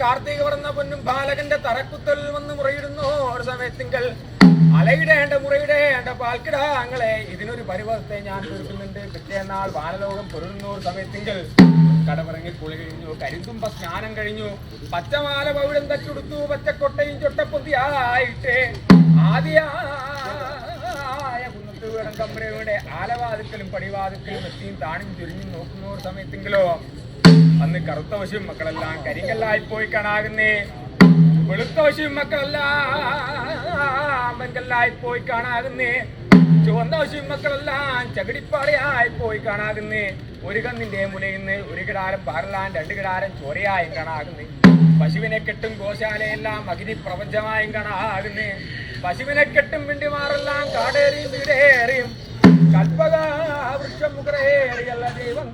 കാർത്തിക പറഞ്ഞ പൊന്നും ബാലകന്റെ തറക്കുത്തൽ വന്ന് മുറയിടുന്നു. ഒരു സമയത്തിങ്കൽ അലയിടേണ്ട മുറയിടേണ്ട പാൽക്കിടാങ്ങളെ ഇതിനൊരു പരിവർത്തെ ഞാൻ തീർക്കുന്നുണ്ട്. പിറ്റേന്നാൾ ബാലലോകം പൊരുന്നു ഒരു സമയത്തിങ്കൽ കടമിറങ്ങി കുളി കഴിഞ്ഞു. കരിന്തുമ്പ സ്നാനം കഴിഞ്ഞു. പച്ചമാല പവിടം തച്ചുടുത്തു. പച്ചക്കൊട്ടയും ചൊട്ടപ്പൊതിയായിട്ട്. ആദ്യായ കുന്നത്ത് വീടം പടിവാതിക്കലും എത്തിയും താണും ചുരിഞ്ഞും നോക്കുന്ന. ഒരു സമയത്തെങ്കിലോ അന്ന് കറുത്ത വശവും മക്കളെല്ലാം കരിങ്കല്ലായി പോയി കാണാകുന്നേ. വെളുത്ത വശവും മക്കളെല്ലാം വെങ്കല്ലായി പോയി കാണാകുന്നേ. ചുവന്ന വശവും മക്കളെല്ലാം ചകിടിപ്പാടിയായി പോയി കാണാകുന്നേ. ഒരു കന്നിന്റെ മുലയിൽ നിന്ന് ഒരു കിടാരം പാറലാൻ രണ്ട് കിടാരം ചോരയായും കാണാകുന്നേ. പശുവിനെ കെട്ടും ഗോശാലയെല്ലാം അഗ്നി പ്രപഞ്ചമായും കാണാകുന്നേ. പശുവിനെ കെട്ടും പിണ്ടിമാരെല്ലാം കാടേറിയും വീടേറിയും. കൽപ്പക വൃക്ഷം മുഖറേറിയല്ല ദൈവം